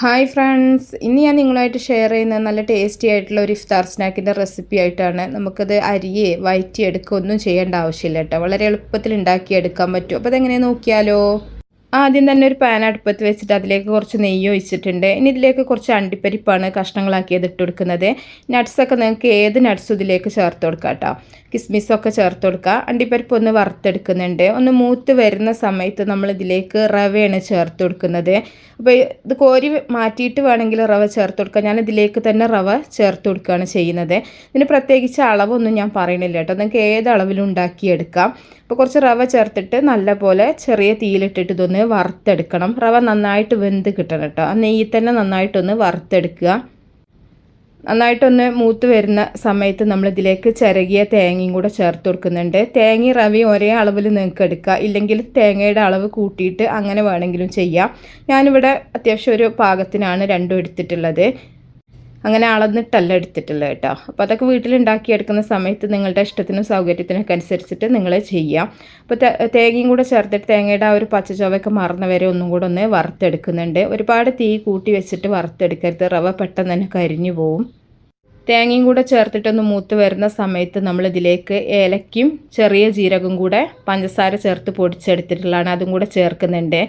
Hi friends ഇന്ന് ഞാൻ നിങ്ങളുമായിട്ട് ഷെയർ ചെയ്യുന്ന നല്ല ടേസ്റ്റി ആയിട്ടുള്ള ഒരു ഇഫ്താർ സ്നാക്കിന്റെ റെസിപ്പി ആയിട്ടാണ് നമുക്കത് അരിയെ വയറ്റി എടുക്കുക ഒന്നും ചെയ്യേണ്ട ആവശ്യമില്ല കേട്ടോ. വളരെ എളുപ്പത്തിൽ ഉണ്ടാക്കിയെടുക്കാൻ പറ്റും. അപ്പോൾ അതെങ്ങനെയാണ് നോക്കിയാലോ? ആദ്യം തന്നെ ഒരു പാൻ അടുപ്പത്ത് വെച്ചിട്ട് അതിലേക്ക് കുറച്ച് നെയ്യ് ഒഴിച്ചിട്ടുണ്ട്. ഇനി ഇതിലേക്ക് കുറച്ച് അണ്ടിപ്പരിപ്പാണ് കഷ്ണങ്ങളാക്കിയത് ഇട്ട് കൊടുക്കുന്നത്. നട്ട്സൊക്കെ നിങ്ങൾക്ക് ഏത് നട്ട്സും ഇതിലേക്ക് ചേർത്ത് കൊടുക്കാം കേട്ടോ കിസ്മിസൊക്കെ ചേർത്ത് കൊടുക്കുക അണ്ടിപ്പരിപ്പ് ഒന്ന് വറുത്തെടുക്കുന്നുണ്ട്. ഒന്ന് മൂത്ത് വരുന്ന സമയത്ത് നമ്മൾ ഇതിലേക്ക് റവയാണ് ചേർത്ത് കൊടുക്കുന്നത്. അപ്പോൾ ഇത് കോരി മാറ്റിയിട്ട് വേണമെങ്കിൽ റവ ചേർത്ത് കൊടുക്കുക ഞാൻ ഇതിലേക്ക് തന്നെ റവ ചേർത്ത് കൊടുക്കുകയാണ് ചെയ്യുന്നത്. ഇതിന് പ്രത്യേകിച്ച് അളവൊന്നും ഞാൻ പറയണില്ല കേട്ടോ നിങ്ങൾക്ക് ഏത് അളവിലും ഉണ്ടാക്കിയെടുക്കാം. അപ്പോൾ കുറച്ച് റവ ചേർത്തിട്ട് നല്ലപോലെ ചെറിയ തീയിലിട്ടിട്ട് ഇതൊന്ന് വറുത്തെടുക്കണം. റവ നന്നായിട്ട് വെന്ത് കിട്ടണം കേട്ടോ. ആ നെയ്യിൽ തന്നെ നന്നായിട്ടൊന്ന് വറുത്തെടുക്കുക. നന്നായിട്ടൊന്ന് മൂത്ത് വരുന്ന സമയത്ത് നമ്മൾ ഇതിലേക്ക് ചിരകിയ തേങ്ങയും കൂടെ ചേർത്ത് കൊടുക്കുന്നുണ്ട്. തേങ്ങയും റവയും ഒരേ അളവിൽ നിങ്ങൾക്ക് എടുക്കുക. ഇല്ലെങ്കിൽ തേങ്ങയുടെ അളവ് കൂട്ടിയിട്ട് അങ്ങനെ വേണമെങ്കിലും ചെയ്യാം. ഞാനിവിടെ അത്യാവശ്യം ഒരു പാകത്തിനാണ് രണ്ടും എടുത്തിട്ടുള്ളത്. അങ്ങനെ അളന്നിട്ടല്ല എടുത്തിട്ടുള്ളത് കേട്ടോ. അപ്പോൾ അതൊക്കെ വീട്ടിലുണ്ടാക്കിയെടുക്കുന്ന സമയത്ത് നിങ്ങളുടെ ഇഷ്ടത്തിനും സൗകര്യത്തിനൊക്കെ അനുസരിച്ചിട്ട് നിങ്ങൾ ചെയ്യാം. അപ്പോൾ തേങ്ങയും കൂടെ ചേർത്തിട്ട് തേങ്ങയുടെ ആ ഒരു പച്ചച്ചോവയൊക്കെ മറന്ന വരെ ഒന്നും കൂടെ ഒന്ന് വറുത്തെടുക്കുന്നുണ്ട്. ഒരുപാട് തീ കൂട്ടി വെച്ചിട്ട് വറുത്തെടുക്കരുത്. റവ പെട്ടെന്ന് തന്നെ കരിഞ്ഞു പോവും. തേങ്ങയും കൂടെ ചേർത്തിട്ടൊന്ന് മൂത്ത് വരുന്ന സമയത്ത് നമ്മൾ ഇതിലേക്ക് ഏലക്കും ചെറിയ ജീരകം കൂടെ പഞ്ചസാര ചേർത്ത് പൊടിച്ചെടുത്തിട്ടുള്ളതാണ്. അതും കൂടെ ചേർക്കുന്നുണ്ട്.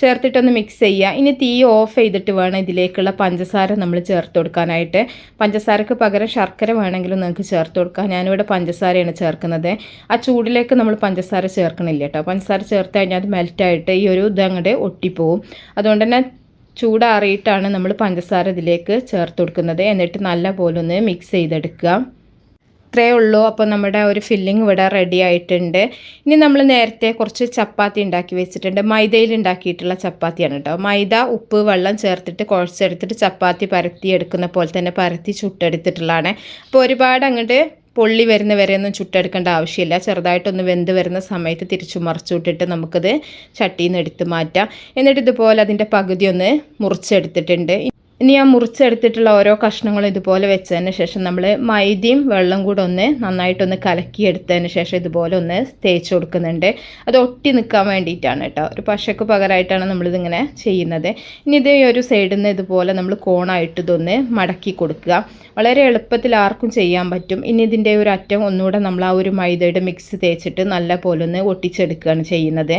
ചേർത്തിട്ടൊന്ന് മിക്സ് ചെയ്യുക ഇനി തീ ഓഫ് ചെയ്തിട്ട് വേണം ഇതിലേക്കുള്ള പഞ്ചസാര നമ്മൾ ചേർത്ത് കൊടുക്കാനായിട്ട്. പഞ്ചസാരക്ക് പകരം ശർക്കര വേണമെങ്കിലും നിങ്ങൾക്ക് ചേർത്ത് കൊടുക്കാം. ഞാനിവിടെ പഞ്ചസാരയാണ് ചേർക്കുന്നത്. ആ ചൂടിലേക്ക് നമ്മൾ പഞ്ചസാര ചേർക്കണില്ല കേട്ടോ. പഞ്ചസാര ചേർത്ത് കഴിഞ്ഞാൽ അത് മെൽറ്റായിട്ട് ഈ ഒരു ഇത് അങ്ങോട്ട് ഒട്ടിപ്പോവും. അതുകൊണ്ട് തന്നെ ചൂടാറിയിട്ടാണ് നമ്മൾ പഞ്ചസാര ഇതിലേക്ക് ചേർത്ത് കൊടുക്കുന്നത്. എന്നിട്ട് നല്ല പോലെ ഒന്ന് മിക്സ് ചെയ്തെടുക്കുക. ഇത്രയേ ഉള്ളൂ. അപ്പോൾ നമ്മുടെ ഒരു ഫില്ലിംഗ് ഇവിടെ റെഡി ആയിട്ടുണ്ട്. ഇനി നമ്മൾ നേരത്തെ കുറച്ച് ചപ്പാത്തി ഉണ്ടാക്കി വെച്ചിട്ടുണ്ട്. മൈദയിൽ ഉണ്ടാക്കിയിട്ടുള്ള ചപ്പാത്തിയാണ് കേട്ടോ. മൈദ ഉപ്പ് വെള്ളം ചേർത്തിട്ട് കുഴച്ചെടുത്തിട്ട് ചപ്പാത്തി പരത്തി എടുക്കുന്ന പോലെ തന്നെ പരത്തി ചുട്ടെടുത്തിട്ടുള്ളതാണ്. അപ്പോൾ ഒരുപാട് അങ്ങോട്ട് പൊള്ളി വരുന്ന വരെ ഒന്നും ചുട്ടെടുക്കേണ്ട ആവശ്യമില്ല. ചെറുതായിട്ടൊന്ന് വെന്ത് വരുന്ന സമയത്ത് തിരിച്ചു മറിച്ചു വിട്ടിട്ട് നമുക്കത് ചട്ടിയിൽ നിന്ന് എടുത്ത് മാറ്റാം. എന്നിട്ട് ഇതുപോലെ അതിന്റെ പകുതി ഒന്ന് മുറിച്ചെടുത്തിട്ടുണ്ട്. ഇനി ഞാൻ മുറിച്ചെടുത്തിട്ടുള്ള ഓരോ കഷ്ണങ്ങളും ഇതുപോലെ വെച്ചതിന് ശേഷം നമ്മൾ മൈദയും വെള്ളം കൂടെ ഒന്ന് നന്നായിട്ടൊന്ന് കലക്കിയെടുത്തതിന് ശേഷം ഇതുപോലെ ഒന്ന് തേച്ച് കൊടുക്കുന്നുണ്ട്. അത് ഒട്ടി നിൽക്കാൻ വേണ്ടിയിട്ടാണ് കേട്ടോ. ഒരു പശക്ക് പകരമായിട്ടാണ് നമ്മളിതിങ്ങനെ ചെയ്യുന്നത്. ഇനി ഇതേ ഒരു സൈഡിൽ നിന്ന് ഇതുപോലെ നമ്മൾ കോണായിട്ട് ഇതൊന്ന് മടക്കി കൊടുക്കുക. വളരെ എളുപ്പത്തിൽ ആർക്കും ചെയ്യാൻ പറ്റും. ഇനി ഇതിന്റെ ഒരു അറ്റം ഒന്നുകൂടെ നമ്മൾ ആ ഒരു മൈദയുടെ മിക്സ് തേച്ചിട്ട് നല്ല പോലെ ഒന്ന് ഒട്ടിച്ചെടുക്കുകയാണ് ചെയ്യുന്നത്.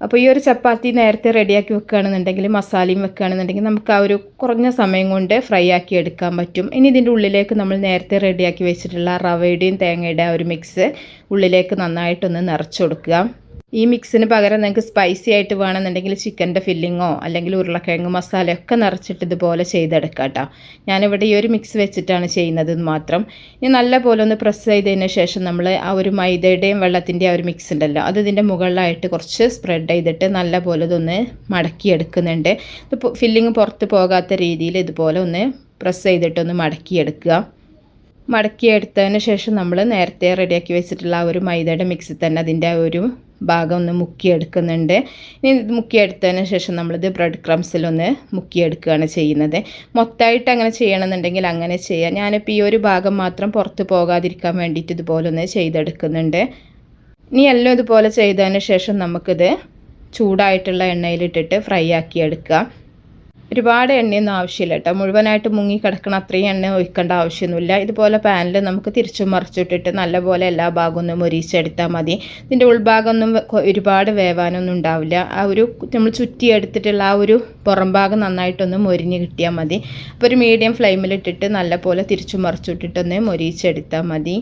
അപ്പോൾ ഈ ഒരു ചപ്പാത്തി നേരത്തെ റെഡിയാക്കി വെക്കുകയാണെന്നുണ്ടെങ്കിൽ മസാലയും വെക്കുകയാണെന്നുണ്ടെങ്കിൽ നമുക്ക് ആ ഒരു കുറഞ്ഞ സമയം കൊണ്ട് ഫ്രൈ ആക്കി എടുക്കാൻ പറ്റും. ഇനി ഇതിന്റെ ഉള്ളിലേക്ക് നമ്മൾ നേരത്തെ റെഡിയാക്കി വെച്ചിട്ടുള്ള റവയുടെയും തേങ്ങയുടെ ആ ഒരു മിക്സ് ഉള്ളിലേക്ക് നന്നായിട്ടൊന്ന് നിറച്ചു കൊടുക്കുക. ഈ മിക്സിന് പകരം നിങ്ങൾക്ക് സ്പൈസി ആയിട്ട് വേണമെന്നുണ്ടെങ്കിൽ ചിക്കന്റെ ഫില്ലിങ്ങോ അല്ലെങ്കിൽ ഉരുളക്കിഴങ്ങ് മസാലയൊക്കെ നിറച്ചിട്ട് ഇതുപോലെ ചെയ്തെടുക്കാം കേട്ടോ. ഞാനിവിടെ ഈ ഒരു മിക്സ് വെച്ചിട്ടാണ് ചെയ്യുന്നത് മാത്രം. ഇനി നല്ല പോലെ ഒന്ന് പ്രസ് ചെയ്തതിന് ശേഷം നമ്മൾ ആ ഒരു മൈദയുടെയും വെള്ളത്തിന്റെ ആ ഒരു മിക്സ് ഉണ്ടല്ലോ അത് ഇതിന്റെ മുകളിലായിട്ട് കുറച്ച് സ്പ്രെഡ് ചെയ്തിട്ട് നല്ല പോലെ ഇതൊന്ന് മടക്കി എടുക്കുന്നുണ്ട് ഇത് ഫില്ലിങ് പുറത്ത് പോകാത്ത രീതിയിൽ ഇതുപോലെ ഒന്ന് പ്രസ് ചെയ്തിട്ടൊന്ന് മടക്കിയെടുക്കുക. മടക്കിയെടുത്തതിന് ശേഷം നമ്മൾ നേരത്തെ റെഡിയാക്കി വെച്ചിട്ടുള്ള ആ ഒരു മൈദയുടെ മിക്സിൽ തന്നെ അതിന്റെ ഒരു ഭാഗം ഒന്ന് മുക്കിയെടുക്കുന്നുണ്ട്. ഇനി മുക്കിയെടുത്തതിന് ശേഷം നമ്മളിത് ബ്രെഡ് ക്രംസിലൊന്ന് മുക്കിയെടുക്കുകയാണ് ചെയ്യുന്നത്. മൊത്തമായിട്ട് അങ്ങനെ ചെയ്യണമെന്നുണ്ടെങ്കിൽ അങ്ങനെ ചെയ്യാം. ഞാനിപ്പോൾ ഈ ഒരു ഭാഗം മാത്രം പുറത്ത് പോകാതിരിക്കാൻ വേണ്ടിയിട്ട് ഇതുപോലെ ഒന്ന് ചെയ്തെടുക്കുന്നുണ്ട്. ഇനി എല്ലാം ഇതുപോലെ ചെയ്തതിന് ശേഷം നമുക്കിത് ചൂടായിട്ടുള്ള എണ്ണയിലിട്ടിട്ട് ഫ്രൈ ആക്കി എടുക്കാം ഒരുപാട് എണ്ണയൊന്നും ആവശ്യമില്ല കേട്ടോ. മുഴുവനായിട്ട് മുങ്ങി കിടക്കണം അത്രയും എണ്ണ ഒഴിക്കേണ്ട ആവശ്യമൊന്നുമില്ല. ഇതുപോലെ പാനിൽ നമുക്ക് തിരിച്ചു മറിച്ചിട്ടിട്ട് നല്ലപോലെ എല്ലാ ഭാഗവും ഒന്ന് മൊരിച്ചെടുത്താൽ മതി. ഇതിന്റെ ഉൾഭാഗമൊന്നും ഒരുപാട് വേവാനൊന്നും ഉണ്ടാവില്ല. ആ ഒരു നമ്മൾ ചുറ്റി ചുറ്റിയെടുത്തിട്ടുള്ള ആ ഒരു പുറം ഭാഗം നന്നായിട്ടൊന്ന് മൊരിഞ്ഞ് കിട്ടിയാൽ മതി. അപ്പോൾ ഒരു മീഡിയം ഫ്ലെയിമിലിട്ടിട്ട് നല്ലപോലെ തിരിച്ചു മറിച്ചിട്ടിട്ടൊന്ന് മൊരിച്ചെടുത്താൽ മതി.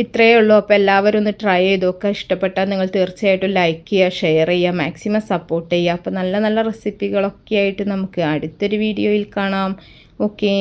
ഇത്രയേ ഉള്ളൂ. അപ്പോൾ എല്ലാവരും ഒന്ന് ട്രൈ ചെയ്ത് നോക്കുക ഇഷ്ടപ്പെട്ടാൽ നിങ്ങൾ തീർച്ചയായിട്ടും ലൈക്ക് ചെയ്യുക ഷെയർ ചെയ്യുക മാക്സിമം സപ്പോർട്ട് ചെയ്യുക. അപ്പോൾ നല്ല നല്ല റെസിപ്പികളൊക്കെ ആയിട്ട് നമുക്ക് അടുത്തൊരു വീഡിയോയിൽ കാണാം. ഓക്കേ